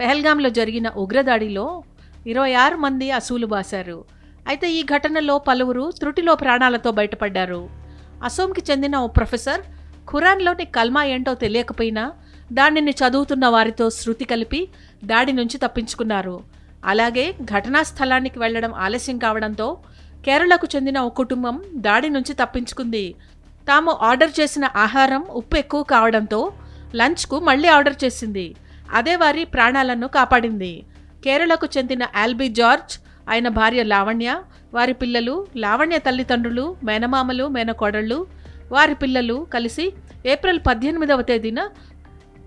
పెహల్గాంలో జరిగిన ఉగ్రదాడిలో ఇరవై ఆరు మంది అసూలు బాశారు. అయితే ఈ ఘటనలో పలువురు త్రుటిలో ప్రాణాలతో బయటపడ్డారు. అసోంకి చెందిన ఓ ప్రొఫెసర్ ఖురాన్లోని కల్మా ఏంటో తెలియకపోయినా దానిని చదువుతున్న వారితో శృతి కలిపి దాడి నుంచి తప్పించుకున్నారు. అలాగే ఘటనా స్థలానికి వెళ్ళడం ఆలస్యం కావడంతో కేరళకు చెందిన ఓ కుటుంబం దాడి నుంచి తప్పించుకుంది. తాము ఆర్డర్ చేసిన ఆహారం ఉప్పు ఎక్కువ కావడంతో లంచ్కు మళ్ళీ ఆర్డర్ చేసింది. అదే వారి ప్రాణాలను కాపాడింది. కేరళకు చెందిన ఆల్బీ జార్జ్ ఆయన భార్య లావణ్య వారి పిల్లలు లావణ్య తల్లిదండ్రులు మేనమామలు మేనకోడళ్ళు వారి పిల్లలు కలిసి ఏప్రిల్ పద్దెనిమిదవ తేదీన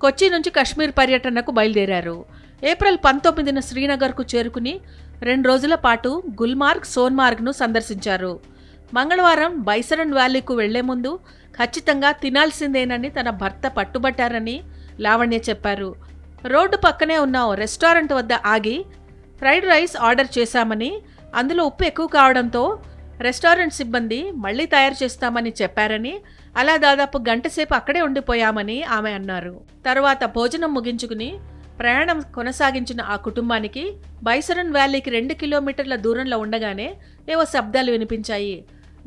కొచ్చి నుంచి కశ్మీర్ పర్యటనకు బయలుదేరారు. ఏప్రిల్ పంతొమ్మిదిన శ్రీనగర్కు చేరుకుని రెండు రోజుల పాటు గుల్మార్గ్ సోన్మార్గ్ను సందర్శించారు. మంగళవారం బైసరన్ వ్యాలీకు వెళ్ళే ముందు ఖచ్చితంగా తినాల్సిందేనని తన భర్త పట్టుబట్టారని లావణ్య చెప్పారు. రోడ్డు పక్కనే ఉన్న ఓ రెస్టారెంట్ వద్ద ఆగి ఫ్రైడ్ రైస్ ఆర్డర్ చేశామని అందులో ఉప్పు ఎక్కువ కావడంతో రెస్టారెంట్ సిబ్బంది మళ్ళీ తయారు చేస్తామని చెప్పారని అలా దాదాపు గంటసేపు అక్కడే ఉండిపోయామని ఆమె అన్నారు. తర్వాత భోజనం ముగించుకుని ప్రయాణం కొనసాగించిన ఆ కుటుంబానికి బైసరన్ వ్యాలీకి రెండు కిలోమీటర్ల దూరంలో ఉండగానే ఏవో శబ్దాలు వినిపించాయి.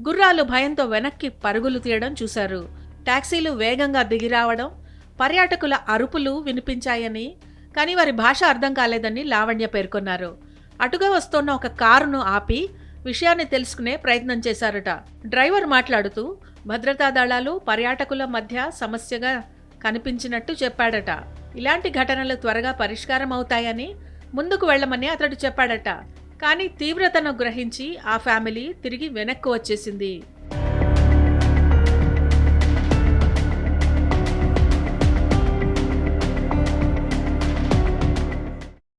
గుర్రాలు భయంతో వెనక్కి పరుగులు తీయడం చూశారు. ట్యాక్సీలు వేగంగా దిగిరావడం పర్యాటకుల అరుపులు వినిపించాయని కానీ వారి భాష అర్థం కాలేదని లావణ్య పేర్కొన్నారు. అటుగా వస్తున్న ఒక కారును ఆపి విషయాన్ని తెలుసుకునే ప్రయత్నం చేశారట. డ్రైవర్ మాట్లాడుతూ భద్రతా దళాలు పర్యాటకుల మధ్య సమస్యగా కనిపించినట్టు చెప్పాడట. ఇలాంటి ఘటనలు త్వరగా పరిష్కారం అవుతాయని ముందుకు వెళ్ళమని అతడు చెప్పాడట. కానీ తీవ్రతను గ్రహించి ఆ ఫ్యామిలీ తిరిగి వెనక్కు వచ్చేసింది.